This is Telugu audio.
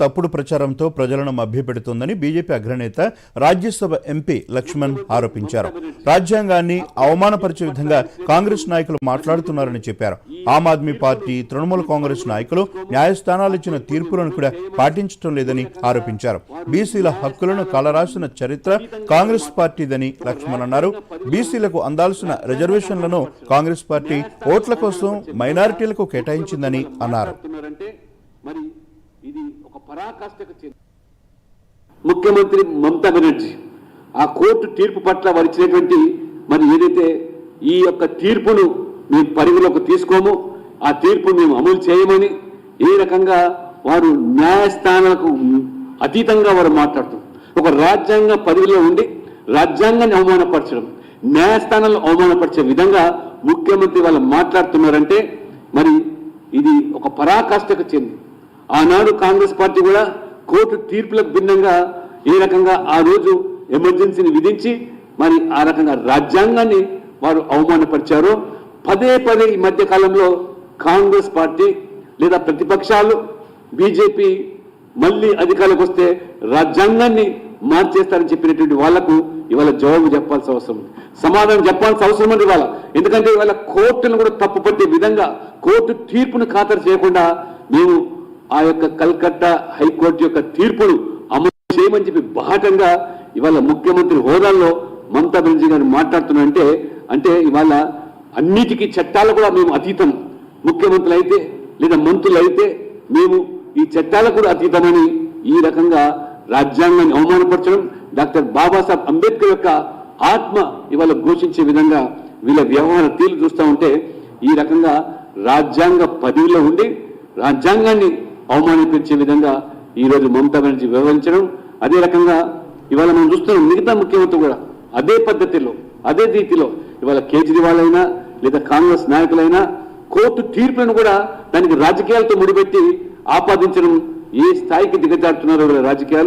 తప్పుడు ప్రచారంతో ప్రజలను మభ్యపెడుతోందని బీజేపీ అగ్రనేత రాజ్యసభ ఎంపీ లక్ష్మణ్ ఆరోపించారు. రాజ్యాంగాన్ని అవమానపరిచే విధంగా కాంగ్రెస్ నాయకులు మాట్లాడుతున్నారని చెప్పారు. ఆమ్ ఆద్మీ పార్టీ తృణమూల కాంగ్రెస్ నాయకులు న్యాయస్థానాలు ఇచ్చిన తీర్పులను కూడా పాటించడం లేదని ఆరోపించారు. బీసీల హక్కులను కలరాసిన చరిత్ర కాంగ్రెస్ పార్టీదని లక్ష్మణ్ అన్నారు. బీసీలకు అందాల్సిన రిజర్వేషన్లను కాంగ్రెస్ పార్టీ ఓట్ల కోసం మైనారిటీలకు కేటాయించిందని అన్నారు మాట్లాడుతున్నారంటే మరి ఇది ఒక పరాకాష్ఠకు చెంది ముఖ్యమంత్రి మమతా బెనర్జీ ఆ కోర్టు తీర్పు పట్ల వారు మరి ఏదైతే ఈ యొక్క తీర్పును మేము పరిధిలోకి తీసుకోము ఆ తీర్పు మేము అమలు చేయమని ఏ రకంగా వారు న్యాయస్థానాలకు అతీతంగా వారు మాట్లాడుతున్నారు ఒక రాజ్యాంగ పరిధిలో ఉండి రాజ్యాంగాన్ని అవమానపరచడం న్యాయస్థానాలను అవమానపరిచే విధంగా ముఖ్యమంత్రి వాళ్ళు మాట్లాడుతున్నారంటే మరి ఇది ఒక పరాకాష్ఠకు చెంది ఆనాడు కాంగ్రెస్ పార్టీ కూడా కోర్టు తీర్పులకు భిన్నంగా ఏ రకంగా ఆ రోజు ఎమర్జెన్సీని విధించి మరి ఆ రకంగా రాజ్యాంగాన్ని వారు అవమానపరిచారో పదే పదే ఈ మధ్య కాలంలో కాంగ్రెస్ పార్టీ లేదా ప్రతిపక్షాలు బీజేపీ మళ్ళీ అధికారులకు వస్తే రాజ్యాంగాన్ని మార్చేస్తారని చెప్పినటువంటి వాళ్ళకు ఇవాళ జవాబు చెప్పాల్సిన అవసరం ఉంది. సమాధానం చెప్పాల్సిన అవసరం ఉంది ఇవాళ. ఎందుకంటే ఇవాళ కోర్టును కూడా తప్పుపట్టే విధంగా కోర్టు తీర్పును ఖాతరు చేయకుండా మేము ఆ యొక్క కల్కట్టా హైకోర్టు యొక్క తీర్పును అమలు చేయమని చెప్పి బాహటంగా ఇవాళ ముఖ్యమంత్రి హోదాల్లో మమతా బెనర్జీ గారు మాట్లాడుతున్నారంటే అంటే ఇవాళ అన్నిటికీ చట్టాలు కూడా మేము అతీతం. ముఖ్యమంత్రులు అయితే లేదా మంత్రులు అయితే మేము ఈ చట్టాలకు కూడా అతీతమని ఈ రకంగా రాజ్యాంగాన్ని అవమానపరచడం డాక్టర్ బాబాసాహెబ్ అంబేద్కర్ యొక్క ఆత్మ ఇవాళ ఘోషించే విధంగా వీళ్ళ వ్యవహార తీరు చూస్తూ ఉంటే ఈ రకంగా రాజ్యాంగ పదవిలో ఉండి రాజ్యాంగాన్ని అవమానిపించే విధంగా ఈ రోజు మమతా బెనర్జీ వివరించడం అదే రకంగా ఇవాళ మనం చూస్తున్నాం మిగతా ముఖ్యమంత్రి కూడా అదే పద్ధతిలో అదే రీతిలో ఇవాళ కేజ్రీవాల్ అయినా లేదా కాంగ్రెస్ నాయకులైనా కోర్టు తీర్పులను కూడా దానికి రాజకీయాలతో ముడిపెట్టి ఆపాదించడం ఏ స్థాయికి దిగజారుతున్నారో రాజకీయాలు.